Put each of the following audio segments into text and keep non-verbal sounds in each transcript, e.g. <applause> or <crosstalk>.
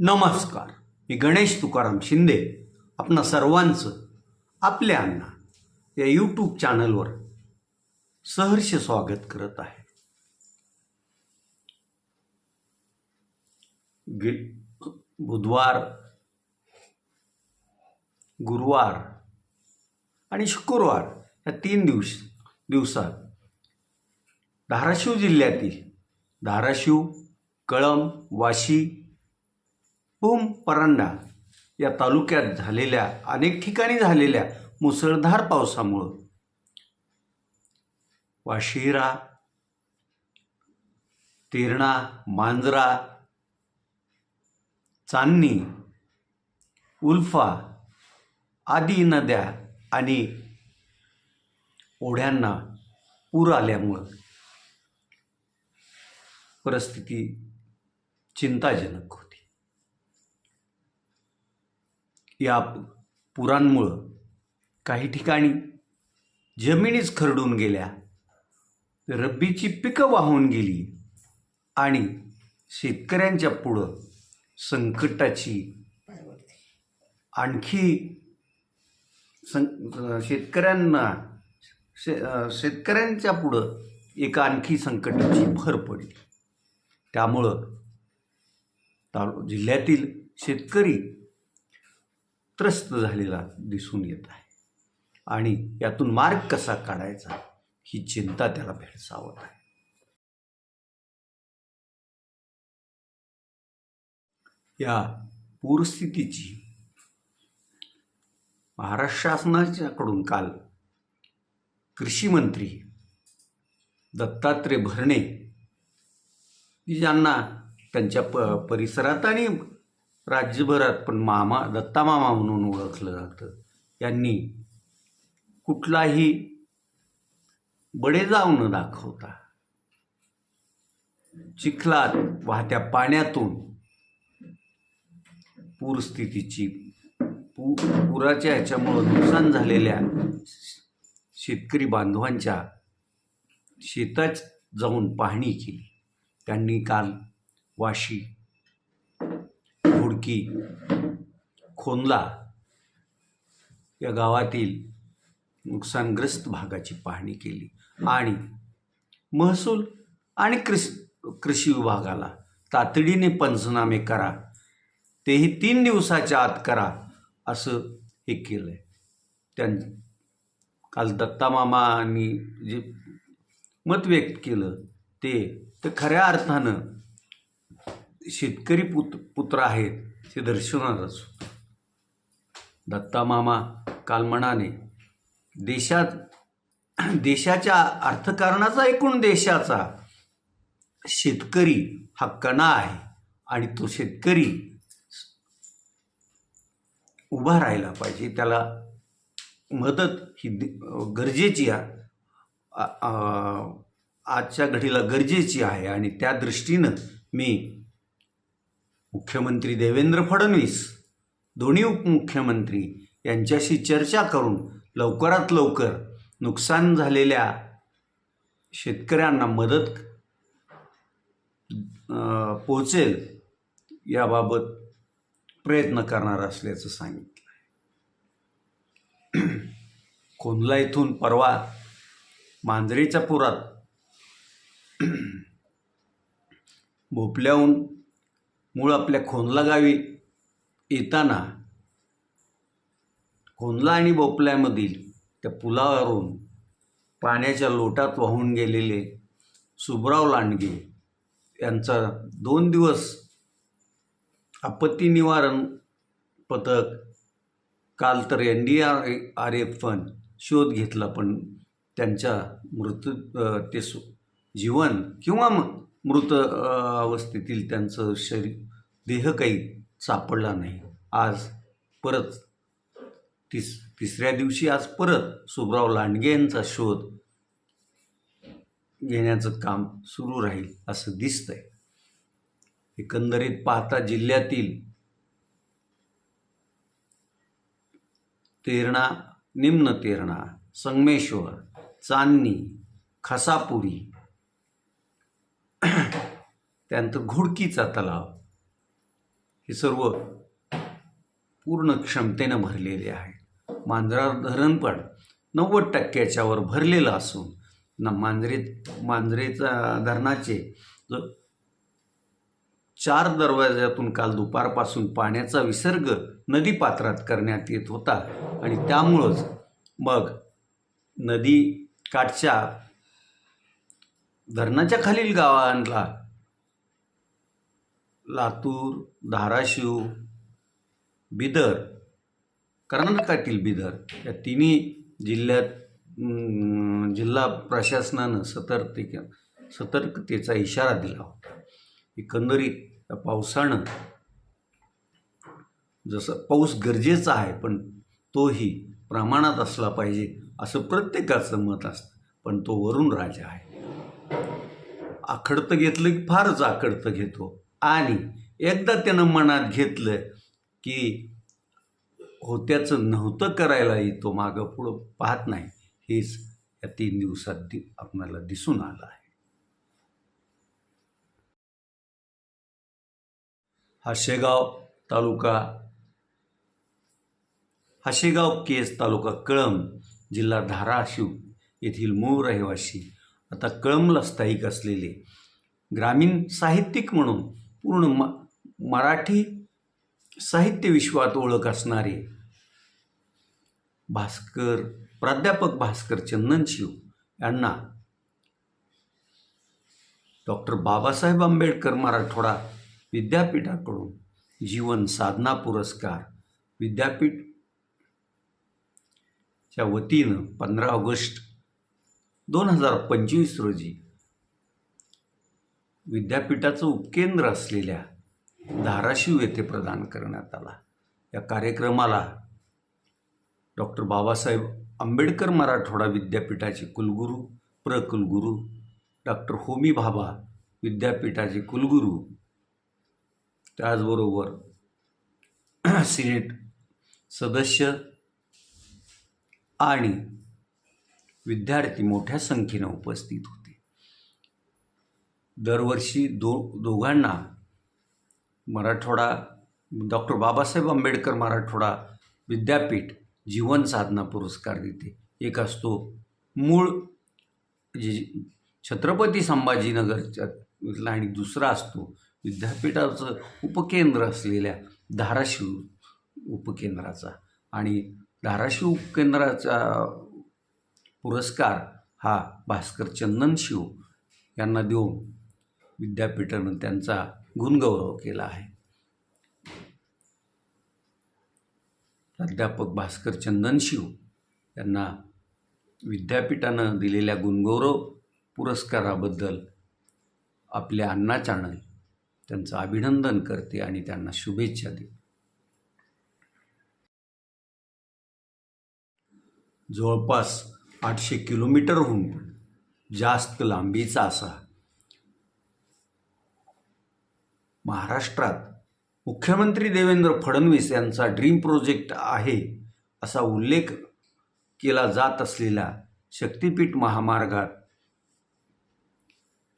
नमस्कार. मी गणेश तुकाराम शिंदे. आपणा सर्वांचं आपल्या अण्णा या यूट्यूब चॅनलवर सहर्ष स्वागत करत आहे. बुधवार गुरुवार आणि शुक्रवार या तीन दिवस दिवसात धाराशिव जिल्ह्यातील धाराशिव कळंब वाशी भूम परांडा या तालुक्यात झालेल्या अनेक ठिकाणी झालेल्या मुसळधार पावसामुळं वाशिरा तेरणा मांजरा चांदणी उल्फा आदी नद्या आणि ओढ्यांना पूर आल्यामुळं परिस्थिती चिंताजनक होती. या पुरांमुळं काही ठिकाणी जमिनीच खरडून गेल्या रब्बीची पिकं वाहून गेली आणि शेतकऱ्यांच्या पुढं संकटाची आणखी सं शेतकऱ्यांना शे शेतकऱ्यांच्या पुढं एका आणखी संकटाची भर पडली. त्यामुळं तालु जिल्ह्यातील शेतकरी त्रस्त झालेला दिसून येत आहे. आणि यातून मार्ग कसा काढायचा ही चिंता त्याला भेडसावत आहे. या पूरस्थितीची महाराष्ट्र शासनाच्याकडून काल कृषी मंत्री दत्तात्रय भरणे ज्यांना त्यांच्या प परिसरात आणि राज्यभरात पण मामा दत्ता मामा म्हणून ओळखलं जातं. यांनी कुठलाही बडेजाव न दाखवता चिखलात वाहत्या पाण्यातून पूरस्थितीची पू पुराच्या ह्याच्यामुळं नुकसान झालेल्या शेतकरी बांधवांच्या शेतात जाऊन पाहणी केली. त्यांनी काल वाशी घोडकी खोनला या गावातील नुकसानग्रस्त भागाची पाहणी केली. आणि महसूल आणि कृष कृषी विभागाला तातडीने पंचनामे करा. तेही तीन दिवसाच्या आत करा असं हे केलं आहे त्यां काल दत्तामामानी जे मत व्यक्त केलं ते तर खऱ्या अर्थानं शेतकरी पुत पुत्र आहेत. ते दर्शवणारच. दत्तामामा काल म्हणाने देशात देशाच्या अर्थकारणाचा एकूण देशाचा शेतकरी हा कणा आहे आणि तो शेतकरी उभा राहायला पाहिजे. त्याला मदत ही गरजेची आहे आजच्या घडीला गरजेची आहे आणि त्या दृष्टीनं मी मुख्यमंत्री देवेंद्र फडणवीस दोन्ही उपमुख्यमंत्री यांच्याशी चर्चा करून लवकरात लवकर नुकसान झालेल्या शेतकऱ्यांना मदत पोहोचेल याबाबत प्रयत्न करणार असल्याचं सांगितलं कोंडला इथून परवा मांजरेच्या पुरात भोपल्याहून मूळ आपल्या खोनला गावी येताना खोनला आणि भोपल्यामधील त्या पुलावरून पाण्याच्या लोटात वाहून गेलेले सुबराव लांडगे यांचा दोन दिवस आपत्ती निवारण पथक काल तर N D R R F पण शोध घेतला पण त्यांच्या मृत्यू ते सु जीवन किंवा मृत अवस्थेतील त्यांचं शरीर देह काही सापडला नाही. आज परत तिस तिसऱ्या दिवशी आज परत सुबराव लांडगे यांचा शोध घेण्याचं काम सुरू राहील असं दिसतंय. एकंदरीत पाहता जिल्ह्यातील तेरणा निम्न तेरणा संगमेश्वर चांदणी खसापुरी <clears throat> त्यानंतर घोडकीचा तलाव हे सर्व पूर्ण क्षमतेनं भरलेले आहे. मांजरा धरण पण नव्वद टक्क्याच्यावर भरलेलं असून न मांजरेत मांजरेचा धरणाचे चार दरवाज्यातून काल दुपारपासून पाण्याचा विसर्ग नदीपात्रात करण्यात येत होता आणि त्यामुळंच मग नदी काठच्या धरणाच्या खालील गावांना लातूर धाराशिव बिदर कर्नाटकातील बिदर या तिन्ही जिल्ह्यात जिल्हा प्रशासनानं सतर्कते सतर्कतेचा इशारा दिला होता. एकंदरीत या पावसानं जसं पाऊस गरजेचा आहे पण तोही प्रमाणात असला पाहिजे असं प्रत्येकाचं मत असतं पण तो वरून राजा आहे. आखडतं घेतलं की फारच आखडतं घेतो. आणि एकदा त्यानं मनात घेतलं की होत्याचं नव्हतं करायलाही तो मागं पुढं पाहत नाही. हेच या तीन दिवसात दि आपणाला दिसून आलं आहे. हाशेगाव तालुका हाशेगाव केस तालुका कळंब जिल्हा धाराशिव येथील मूळ रहिवासी. आता कळंबला स्थायिक असलेले ग्रामीण साहित्यिक म्हणून पूर्ण म मराठी साहित्य विश्वात ओळख असणारे भास्कर प्राध्यापक भास्कर चंदनशिव यांना डॉक्टर बाबासाहेब आंबेडकर मराठवाडा विद्यापीठाकडून जीवन साधना पुरस्कार विद्यापीठ च्या वतीनं पंधरा ऑगस्ट दोन हजार पंचवीस रोजी विद्यापीठाचं उपकेंद्र असलेल्या धाराशिव येथे प्रदान करण्यात आला. या कार्यक्रमाला डॉक्टर बाबासाहेब आंबेडकर मराठवाडा विद्यापीठाचे कुलगुरू प्रकुलगुरू डॉक्टर होमी भाभा विद्यापीठाचे कुलगुरू त्याचबरोबर सिनेट सदस्य आणि विद्यार्थी मोठ्या संख्येनं उपस्थित होते. दरवर्षी दो दोघांना मराठवाडा डॉक्टर बाबासाहेब आंबेडकर मराठवाडा विद्यापीठ जीवन साधना पुरस्कार देते. एक असतो मूळ जे छत्रपती संभाजीनगरच्या आणि दुसरा असतो विद्यापीठाचं उपकेंद्र असलेल्या धाराशिव उपकेंद्राचा. आणि धाराशिव उपकेंद्राचा पुरस्कार हा भास्कर चंदनशिव यांना देऊन विद्यापीठानं त्यांचा गुणगौरव केला आहे. प्राध्यापक भास्कर चंदनशिव यांना विद्यापीठानं दिलेल्या गुणगौरव पुरस्काराबद्दल आपल्या अण्णा चॅनल त्यांचं अभिनंदन करते आणि त्यांना शुभेच्छा देते. जवळपास आठशे किलोमीटरहून जास्त लांबीचा असा महाराष्ट्रात मुख्यमंत्री देवेंद्र फडणवीस यांचा ड्रीम प्रोजेक्ट आहे असा उल्लेख केला जात असलेला शक्तिपीठ महामार्गात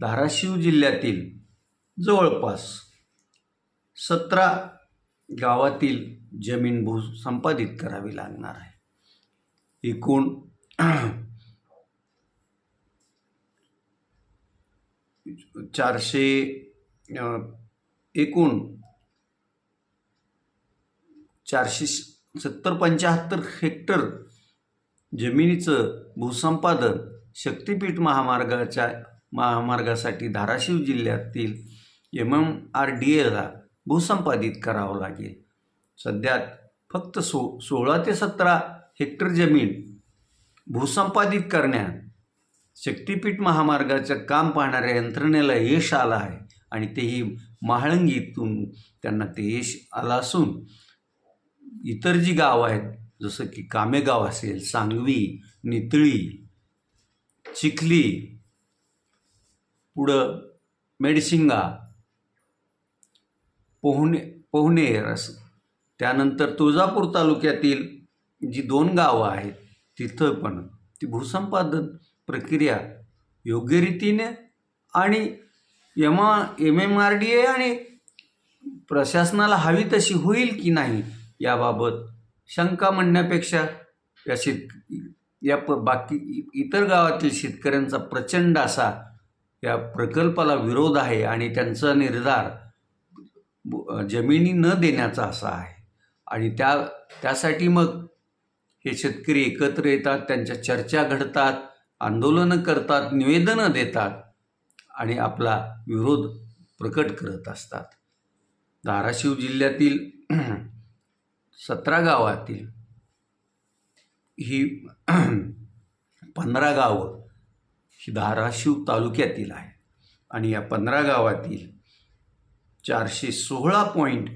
धाराशिव जिल्ह्यातील जवळपास सतरा गावातील जमीन भू संपादित करावी लागणार आहे. एकूण चारशे एकूण चारशे सत्तर पंच्याहत्तर हेक्टर जमिनीचं भूसंपादन शक्तिपीठ महामार्गाच्या महामार्गासाठी धाराशिव जिल्ह्यातील एम एम आर डी एला भूसंपादित करावं लागेल. सध्या फक्त सो सोळा ते सतरा हेक्टर जमीन भूसंपादित करण्यात शक्तिपीठ महामार्गाचं काम पाहणाऱ्या यंत्रणेला यश आलं आहे आणि तेही महाळंगीतून त्यांना ते यश आलं असून इतर जी गावं आहेत जसं की कामेगाव असेल सांगवी नितळी चिखली पुढं मेडसिंगा पोहणे पोहणेर असं. त्यानंतर तुळजापूर तालुक्यातील जी दोन गावं आहेत तिथं पण ती भूसंपादन प्रक्रिया योग्य रीतीने आणि M M M R D A आणि प्रशासनाला हवी तशी होईल की नाही याबाबत शंका म्हणण्यापेक्षा या शेत या प बाकी इ- इतर गावातील शेतकऱ्यांचा प्रचंड असा या प्रकल्पाला विरोध आहे आणि त्यांचा निर्धार जमिनी न देण्याचा असा आहे. आणि त्या त्यासाठी मग हे शेतकरी एकत्र येतात त्यांच्या चर्चा घडतात आंदोलनं करतात निवेदनं देतात. आणि आपला विरोध प्रकट करत असतात. धाराशिव जिल्ह्यातील <clears throat> सतरा गावातील ही <clears throat> पंधरा गावं ही धाराशिव तालुक्यातील आहे आणि या पंधरा गावातील चारशे सोळा पॉईंट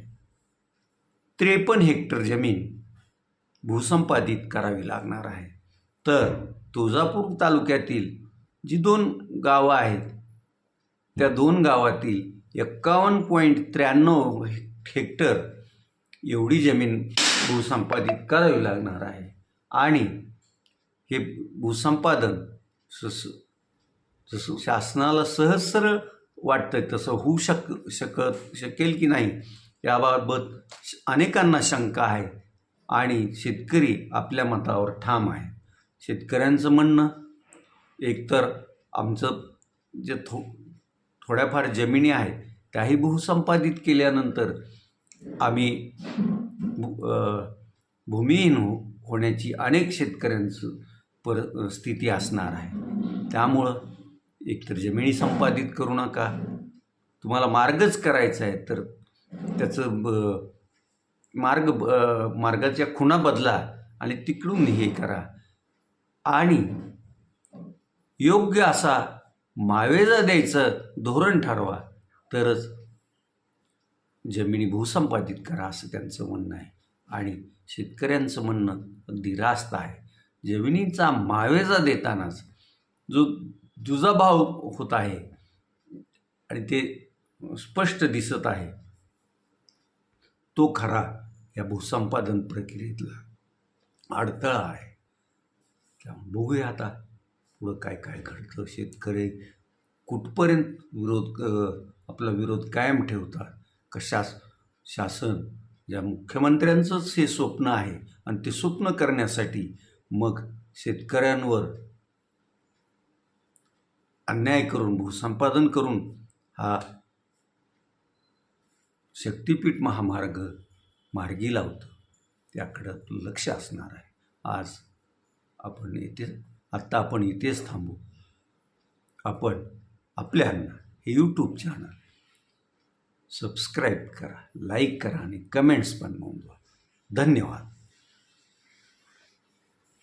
त्रेपन्न हेक्टर जमीन भूसंपादित करावी लागणार आहे. तर तुळजापूर तालुक्यातील जी दोन गावं आहेत त्या दोन गावातील एक्कावन्न पॉईंट त्र्याण्णव हेक्टर एवढी जमीन भूसंपादित करावी लागणार आहे. आणि हे भूसंपादन सस जसं शासनाला सहज सरळ वाटतं तसं होऊ शक शकत शकेल की नाही याबाबत श- अनेकांना शंका आहे आणि शेतकरी आपल्या मतावर ठाम आहे. शेतकऱ्यांचं म्हणणं एकतर आमचं जे थो थोड्याफार जमिनी आहेत त्याही भूसंपादित केल्यानंतर आम्ही भू- भूमिहीन हो होण्याची अनेक शेतकऱ्यांचं पर स्थिती असणार आहे. त्यामुळं एकतर जमिनी संपादित करू नका. तुम्हाला मार्गच करायचा आहे तर त्याचं ब मार्ग ब मार्गाच्या खुणा बदला आणि तिकडून हे करा. आणि योग्य असा मावेजा द्यायचं धोरण ठरवा. तरच जमिनी भूसंपादित करा असं त्यांचं म्हणणं आहे. आणि शेतकऱ्यांचं म्हणणं अगदी रास्त आहे. जमिनीचा मावेजा देतानाच जो जुजाभाव होत आहे आणि ते स्पष्ट दिसत आहे तो खरा या भूसंपादन प्रक्रियेतला अडथळा आहे. त्यामुळे बघूया आता पुढं काय काय घडतं? शेतकरी कुठपर्यंत विरोध आपला विरोध कायम ठेवतात कशा शासन ज्या मुख्यमंत्र्यांचंच हे स्वप्न आहे आणि ते स्वप्न करण्यासाठी मग शेतकऱ्यांवर अन्याय करून भूसंपादन करून हा शक्तिपीठ महामार्ग मार्गी लावतं. त्याकडं लक्ष असणार आहे. आज आपण येथे आत्ता आपण इथेच थांबू. आपण आपल्या हे यूट्यूब चॅनल सबस्क्राईब करा लाईक करा आणि कमेंट्स पण नोंदवा. धन्यवाद.